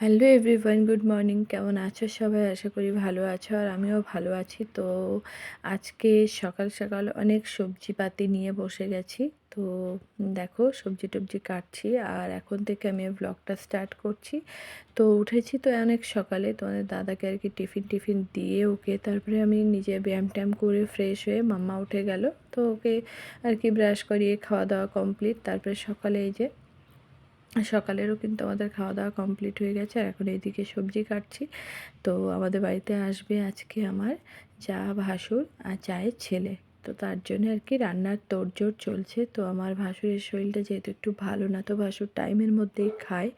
Hello everyone good morning কেমন আছো সবাই? আশা করি ভালো আছো আর আমিও ভালো আছি। তো আজকে সকাল সকাল অনেক সবজিপাতি নিয়ে বসে গেছি। তো দেখো সবজি টবজি কাটছি আর এখন থেকে আমি ব্লগটা স্টার্ট করছি। তো উঠেছি তো অনেক সকালে, তো আমাদের দাদাকে আর কি টিফিন টিফিন দিয়ে ওকে তারপরে আমি নিজে ব্যায়াম ট্যায়াম করে ফ্রেশ হয়ে মাম্মা উঠে গেল। তো ওকে আর কি ব্রাশ করিয়ে খাওয়া দাওয়া কমপ্লিট তারপরে সকালে এই যে সকালেরও কিন্তু আমাদের খাওয়া দাওয়া কমপ্লিট হয়ে গেছে। আর এখন এইদিকে সবজি কাটছি। তো আমাদের বাড়িতে আসবে আজকে আমার যা ভাসুর আর চায়ের ছেলে। তো তার জন্য আর কি রান্নার তোড়জোড় চলছে। তো আমার ভাসুরের শরীরটা যেহেতু একটু ভালো না, তো ভাসুর টাইমের মধ্যেই খায়।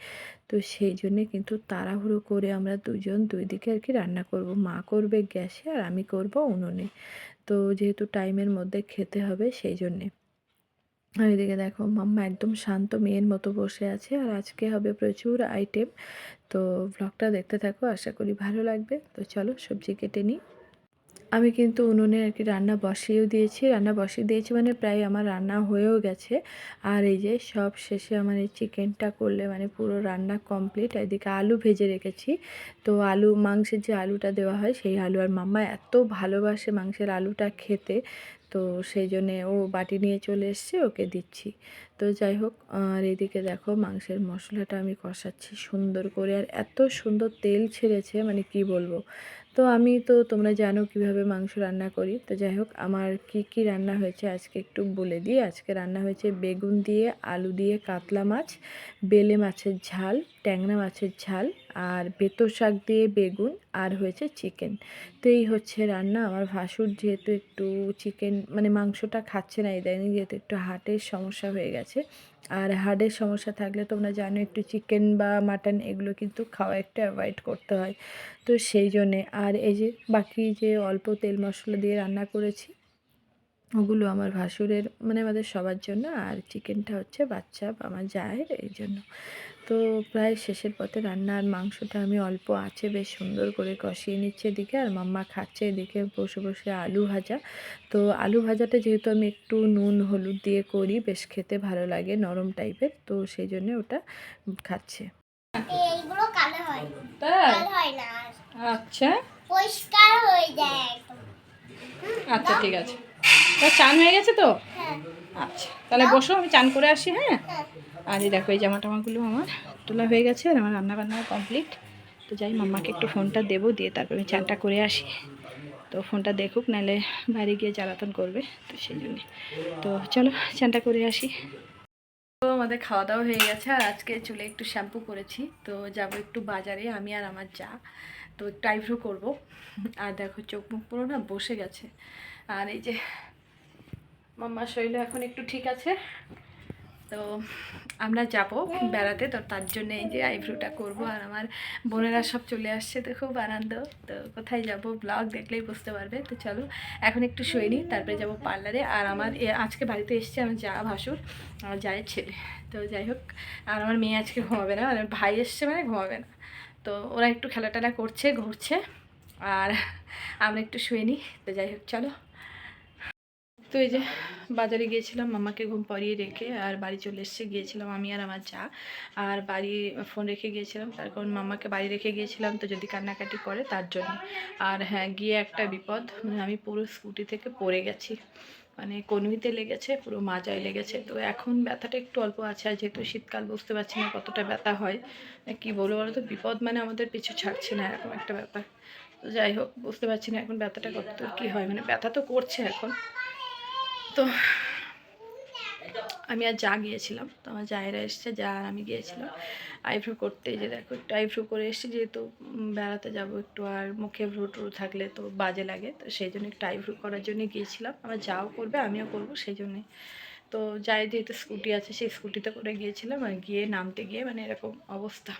তো সেই জন্যে কিন্তু তাড়াহুড়ো করে আমরা দুজন দুই দিকে আর কি রান্না করব। মা করবে গ্যাসে আর আমি করব উনুনে। তো যেহেতু টাইমের মধ্যে খেতে হবে সেই জন্যে। আর এদিকে দেখো, মাম্মা একদম শান্ত মেয়ের মতো বসে আছে আর আজকে হবে প্রচুর আইটেম তো ব্লগটা দেখতে থাকো, আশা করি ভালো লাগবে। তো চলো সবজি কেটে নিই। আমি কিন্তু উনুনে আর কি রান্না বসিয়েও দিয়েছি। রান্না বসিয়ে দিয়েছি মানে প্রায় আমার রান্না হয়েও গেছে। আর এই যে সব শেষে আমার এই চিকেনটা করলে মানে পুরো রান্না কমপ্লিট এদিকে আলু ভেজে রেখেছি। তো আলু, মাংসের যে আলুটা দেওয়া হয় সেই আলু। আর মাম্মা এত ভালোবাসে মাংসের আলুটা খেতে। তো সেই জন্যে ও বাটি নিয়ে চলে এসছে, ওকে দিচ্ছি। তো যাই হোক, আর এদিকে দেখো মাংসের মশলাটা আমি কষাচ্ছি সুন্দর করে, আর এত সুন্দর তেল ছেড়েছে মানে কি বলব। তো আমি তো, তোমরা জানো কীভাবে মাংস রান্না করি। তো যাই হোক, আমার কি কি রান্না হয়েছে আজকে একটু বলে দিই। আজকে রান্না হয়েছে বেগুন দিয়ে, আলু দিয়ে কাতলা মাছ, বেলে মাছের ঝাল, ট্যাংরা মাছের ঝাল আর বেতো শাক দিয়ে বেগুন আর হয়েছে চিকেন তো এই হচ্ছে রান্না। আমার ভাসুর যেহেতু একটু চিকেন মানে মাংসটা খাচ্ছে না ইদানিং, যেহেতু একটু হার্টের সমস্যা হয়ে গেছে। আর হার্টের সমস্যা থাকলে তোমরা জানো, একটু চিকেন বা মাটন এগুলো কিন্তু খাওয়া একটু অ্যাভয়েড করতে হয়। তো সেই জন্যে, আর এই যে বাকি যে অল্প তেল মশলা দিয়ে রান্না করেছি ওগুলো আমার ভাসুরের মানে আমাদের সবার জন্য। আর চিকেনটা হচ্ছে বাচ্চা আমার জায়ের এই জন্য। তো প্রায় শেষের পথে রান্না আর মাংসটা আমি অল্প আছে বেশ সুন্দর করে কষিয়ে নিচ্ছে এদিকে। আর মাম্মা খাচ্ছে এদিকে বসে বসে আলু ভাজা। তো আলু ভাজাটা যেহেতু আমি একটু নুন হলুদ দিয়ে করি বেশ খেতে ভালো লাগে নরম টাইপের। তো সেই জন্য ওটা খাচ্ছে। হয়। হয় আচ্ছা। পরিষ্কার হয়ে যায় আচ্ছা ঠিক আছে। তো চান হয়ে গেছে তো? হ্যাঁ। আচ্ছা তাহলে বসো আমি চান করে আসি হ্যাঁ? হ্যাঁ। আর এই দেখো এই জামা টামাগুলো আমার তোলা হয়ে গেছে আর আমার রান্না বান্না কমপ্লিট। তো যাই মাম্মাকে একটু ফোনটা দেবো দিয়ে তারপরে আমি চানটা করে আসি। তো ফোনটা দেখুক নাহলে বাড়ি গিয়ে জ্বালাতন করবে তো সেই জন্যে। তো চলো চানটা করে আসি। তো আমাদের খাওয়া দাওয়া হয়ে গেছে আর আজকে চুলে একটু শ্যাম্পু করেছি। তো যাব একটু বাজারে আমি আর আমার যা। তো একটু আইব্রো করব। আর দেখো চোখ মুখ পুরো না বসে গেছে। আর এই যে মাম্মার শরীর এখন একটু ঠিক আছে। তো আমরা যাব বেড়াতে, তো তার জন্য এই যে আইব্রোটা করব আর আমার বোনেরা সব চলে আসছে, তো খুব আনন্দ। তো কোথায় যাব? ব্লগ দেখলেই বুঝতে পারবে। তো চলো, এখন একটু শুয়ে নিই, তারপরে যাব পার্লারে। আর আমার আজকে বাড়িতে এসছে আমার যা ভাসুর, আমার জায়ের ছেলে। তো যাই হোক, আর আমার মেয়ে আজকে ঘুমাবে না আর ভাই এসছে মানে ঘুমাবে না। তো ওরা একটু খেলা টেলা করছে, ঘুরছে। আর আমরা একটু শুয়ে নিই, তো যাই হোক, চলো। তো এই যে বাজারে গিয়েছিলাম, মামাকে ঘুম পাড়িয়ে রেখে আর বাড়ি চলে এসেছে, গিয়েছিলাম আমি আর আমার যা। আর বাড়ি ফোন রেখে গিয়েছিলাম, তার কারণ মামাকে বাড়ি রেখে গিয়েছিলাম, তো যদি কান্নাকাটি করে তার জন্য। আর হ্যাঁ গিয়ে একটা বিপদ মানে আমি পুরো স্কুটি থেকে পড়ে গেছি। মানে কনুইতে লেগেছে, পুরো মাজায় লেগেছে। তো এখন ব্যথাটা একটু অল্প আছে, আর যেহেতু শীতকাল, বুঝতে পারছি না কতটা ব্যথা হয়। কি বলব বলো তো বিপদ মানে আমাদের পিছু ছাড়ছে না, এরকম একটা ব্যাপার। তো যাই হোক, বুঝতে পারছি না এখন ব্যথাটা কত, কী হয়। মানে ব্যথা তো করছে এখন। তো আমি আর যা গিয়েছিলাম, তো আমার জায়েরা এসছে, যা আর আমি গিয়েছিলাম। আইভ্রু করতে যে দেখো, একটু আইব্রো করে এসেছি, যেহেতু বেড়াতে যাব একটু, আর মুখে ভ্রু ট্রু থাকলে তো বাজে লাগে, তো সেই জন্য একটু আইভ্রু করার জন্য গিয়েছিলাম। আমার যাও করবে, আমিও করব সেই জন্যে। তো যাই, যেহেতু স্কুটি আছে, সেই স্কুটিতে করে গিয়েছিলাম, আর গিয়ে নামতে গিয়ে মানে এরকম অবস্থা।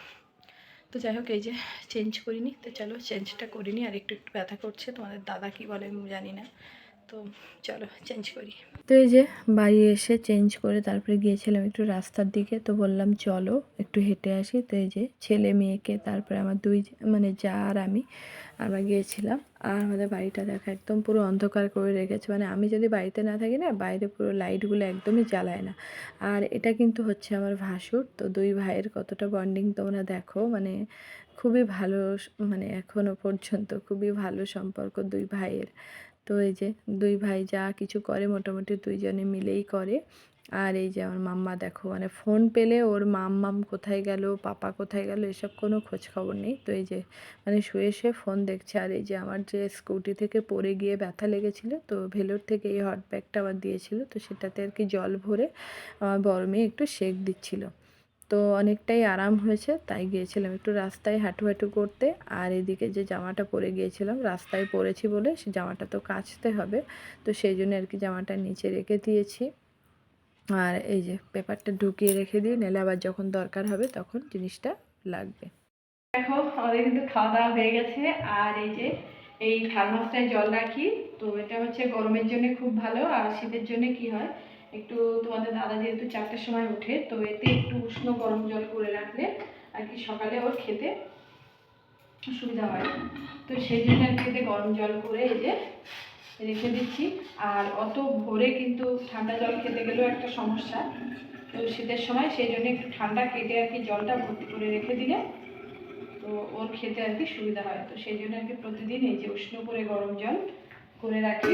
তো যাই হোক, এই যে চেঞ্জ করিনি, তো চলো চেঞ্জটা করিনি আর একটু একটু ব্যথা করছে, তোমাদের দাদা কি বলে আমি জানি না। তো চলো চেঞ্জ করি। তো এই যে বাড়ি এসে চেঞ্জ করে তারপরে গিয়েছিলাম একটু রাস্তার দিকে, তো বললাম চলো একটু হেঁটে আসি। তো এই যে ছেলে মেয়েকে তারপরে আমার দুই মানে যা আর আমি, আমরা গিয়েছিলাম। আর আমাদের বাড়িটা দেখা একদম পুরো অন্ধকার করে রেখেছে। মানে আমি যদি বাড়িতে না থাকি না, বাইরে পুরো লাইটগুলো একদমই জ্বালায় না। আর এটা কিন্তু হচ্ছে আমার ভাসুর। তো দুই ভাইয়ের কতটা বন্ডিং তোমরা দেখো। মানে খুবই ভালো মানে এখনও পর্যন্ত খুবই ভালো সম্পর্ক দুই ভাইয়ের। তো এই যে দুই ভাই যা কিছু করে মোটামুটি দুইজনে মিলেই করে। আর এই যে আমার মাম্মা দেখো মানে ফোন পেলে ওর মাম মাম কোথায় গেল, পাপা কোথায় গেল, এসব কোনো খোঁজ খবর নেই। তো এই যে মানে শুয়ে শুয়ে ফোন দেখছে। আর এই যে আমার যে স্কুটি থেকে পড়ে গিয়ে ব্যথা লেগেছিলো, তো ভেলোর থেকে এই হট ব্যাগটা আমার দিয়েছিল, তো সেটাতে আর কি জল ভরে আমার বড় মেয়ে একটু সেক দিচ্ছিল। তো অনেকটাই আরাম হয়েছে, তাই গিয়েছিলাম একটু রাস্তায় হাঁটু হাঁটু করতে। আর এদিকে যে জামাটা পরে গিয়েছিলাম, রাস্তায় পরেছি বলে সে জামাটা তো কাচতে হবে। তো সেই জন্য আর কি জামাটা নিচে রেখে দিয়েছি। আর এই যে পেপারটা ঢুকিয়ে রেখে দিই, নাহলে আবার যখন দরকার হবে তখন জিনিসটা লাগবে। দেখো, আমাদের কিন্তু খাওয়া দাওয়া হয়ে গেছে। আর এই যে, এই থার্মাসটায় জল রাখি। তো এটা হচ্ছে গরমের জন্য খুব ভালো, আর শীতের জন্য কি হয়? একটু তোমাদের দাদা যেহেতু চারটার সময় ওঠে, তো এতে একটু উষ্ণ গরম জল করে রাখলে আর কি সকালে ওর খেতে সুবিধা হয়। তো সেই জন্য আর কি এতে গরম জল করে এই যে রেখে দিচ্ছি। আর অত ভোরে কিন্তু ঠান্ডা জল খেতে গেলেও একটা সমস্যা। তো শীতের সময় সেই জন্য একটু ঠান্ডা কেটে আর কি জলটা ভর্তি করে রেখে দিলে তো ওর খেতে আর কি সুবিধা হয়। তো সেই জন্য আর কি প্রতিদিন এই যে উষ্ণ করে গরম জল করে রাখি।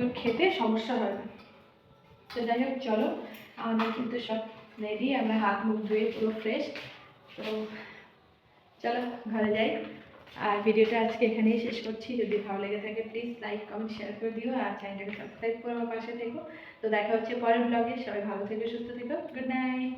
ওর খেতে সমস্যা হয় না। তো যাই হোক, চলো আমাদের কিন্তু সব রেডি আমরা হাত মুখ ধুয়ে পুরো ফ্রেশ তো চলো, ঘরে যাই। আর ভিডিওটা আজকে এখানেই শেষ করছি। যদি ভালো লেগে থাকে প্লিজ লাইক কমেন্ট শেয়ার করে দিও। আর চ্যানেলটাকে সাবস্ক্রাইব করে আমার পাশে থেকো। তো দেখা হচ্ছে পরের ব্লগে সবাই ভালো থেকো, সুস্থ থেকো। Good night